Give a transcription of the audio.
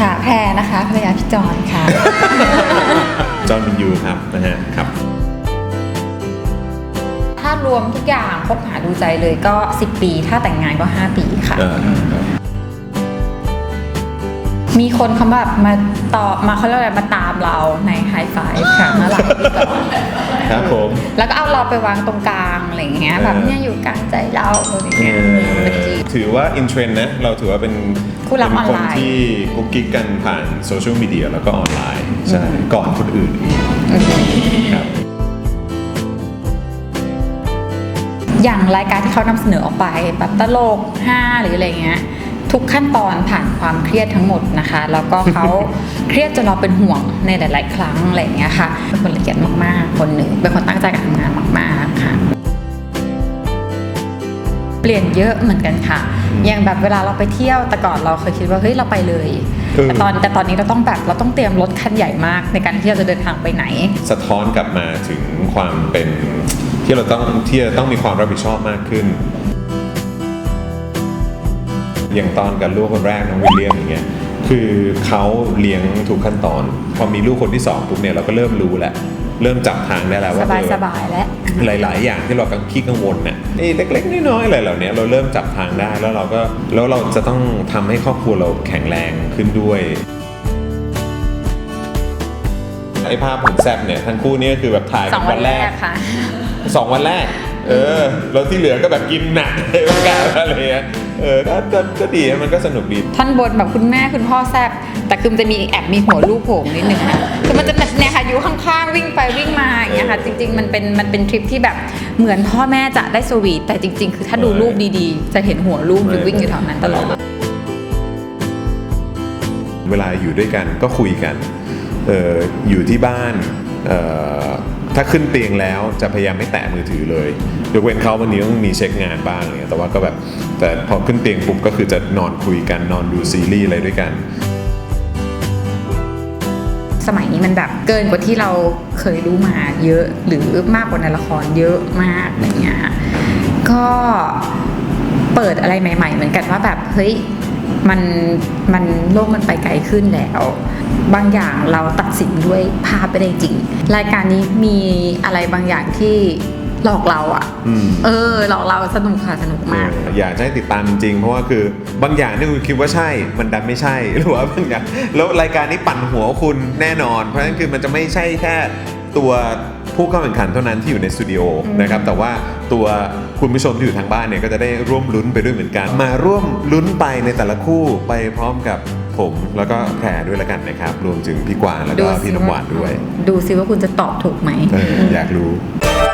ค่ะ แพรนะคะภรรยาพี่จอนค่ะ จอห์นวินยูครับนะฮะครับ ถ้ารวมทุกอย่างคบหาดูใจเลยก็ 10 ปี ถ้าแต่งงานก็ 5 ปีค่ะ เออ มีคนเขาแบบมาตอบมาเขาเรียกอะไรมาตามเราในไฮไฟค่ะเมื่อหลังพี่จอนครับผม แล้วก็เอาเราไปวางตรงกลางอะไรอย่างเงี้ยแบบเออเนี่ยอยู่กลางใจเราอะไรอย่างเอเงี้ยอเป็นจีบถือว่าอินเทรนด์นะเราถือว่าเป็นคู่รักเป็นออนคไลนน์ ที่กุ๊กกิ๊กกันผ่านโซเชียลมีเดียแล้วก็ออนไลน์ใช่ก่อนคนอื่นอีกครับอย่างรายการที่เขานำเสนอออกไปแบบตลกห้าหรืออะไรเงี้ย ทุกขั้นตอนผ่านความเครียดทั้งหมดนะคะ แล้วก็เขาเครียดจนเราเป็นห่วงในหลาย ๆ ครั้งอะไรอย่างเงี้ยค่ะเป็นคนละเอียดมากๆ คนหนึ่งเป็นคนตั้งใจกับทำงานมากๆค่ะ เปลี่ยนเยอะเหมือนกันค่ะ อย่างแบบเวลาเราไปเที่ยวแต่ก่อนเราเคยคิดว่าเฮ้ยเราไปเลยเออ แต่ตอนแต่ตอนนี้เราต้องแบบเราต้องเตรียมรถคันใหญ่มากในการที่เราจะเดินทางไปไหน สะท้อนกลับมาถึงความเป็นที่เราต้องที่จะต้องมีความรับผิดชอบมากขึ้น อย่างตอนกับลูกคนแรกน้องวิลเลียมอย่างเงี้ยคือเขาเลี้ยงทุกขั้นตอน พอมีลูกคนที่สองปุ๊บเนี่ยเราก็เริ่มรู้แหละเริ่มจับทางได้แล้วสว่าบายเออสบายๆแล้วหลาย ๆ อย่างที่เรากังคิดกังวลเนี่ยไอ้เล็ก ๆ น้อย ๆ อะไรเหล่านี้เราเริ่มจับทางได้แล้วเราก็แล้วเราจะต้องทำให้ครอบครัวเราแข็งแรงขึ้นด้วยไอ้ภาพหุ่นแซบเนี่ยทั้งคู่นี่ก็คือแบบถ่ายสกัอนงวัวันนแรแรกกค่ะสองวันแรก เออแล้วที่เหลือก็แบบกินหนักเลยว่ากาอะไรเงี้ย เออก็ก็ก็ดีมันก็สนุกดี ท่อนบนแบบคุณแม่คุณพ่อแซบแต่คือมันจะมีแอบมีหัวลูกโผล่นิดนึงค่ะคือมันจะแบบเนี่ยค่ะอยู่ข้างๆวิ่งไปวิ่งมาอย่างเงี้ยค่ะ จริง ๆ มันเป็นมันเป็นทริปที่แบบเหมือนพ่อแม่จะได้สวีทแต่จริง ๆ คือถ้าดูรูปดีๆ จะเห็นหัวลูกอยู่วิ่งอยู่แถวนั้นตลอด เวลาอยู่ด้วยกันก็คุยกัน เอออยู่ที่บ้าน เอ่อ ถ้าขึ้นเตียงแล้วจะพยายามไม่แตะมือถือเลยยกเว้นเขาวันนี้ต้องมีเช็คงานบ้างอะไรเงี้ยแต่ว่าก็แบบแต่พอขึ้นเตียงปุ๊บก็คือจะนอนคุยกันนอนดูซีรีส์อะไรด้วยกัน สมัยนี้มันแบบเกินกว่าที่เราเคยรู้มาเยอะหรือมากกว่าในละครเยอะมากอะไรเงี้ยค่ะก็เปิดอะไรใหม่ ๆ เหมือนกันว่าแบบเฮ้ย มันมันโลกมันไปไกลขึ้นแล้ว บางอย่างเราตัดสินด้วยภาพไม่ได้จริง รายการนี้มีอะไรบางอย่างที่หลอกเราอะอืมเออหลอกเราสนุกค่ะสนุกมาก อยากจะให้ติดตามจริงๆเพราะว่าคือบางอย่างที่คุณคิดว่าใช่มันดันไม่ใช่หรือว่าบางอย่างแล้วรายการนี้ปั่นหัวคุณแน่นอน เพราะฉะนั้นคือมันจะไม่ใช่แค่ ตัวผู้เข้าแข่งขันเท่านั้นที่อยู่ในสตูดิโอนะครับแต่ว่าตัวคุณผู้ชมที่อยู่ทางบ้านเนี่ยก็จะได้ร่วมลุ้นไปด้วยเหมือนกัน มาร่วมลุ้นไปในแต่ละคู่ไปพร้อมกับผมแล้วก็แพรด้วยละกันนะครับ รวมถึงพี่กวางแล้วก็พี่น้ำหวานด้วย ดูซิว่าคุณจะตอบถูกไหมเอออยากรู้ค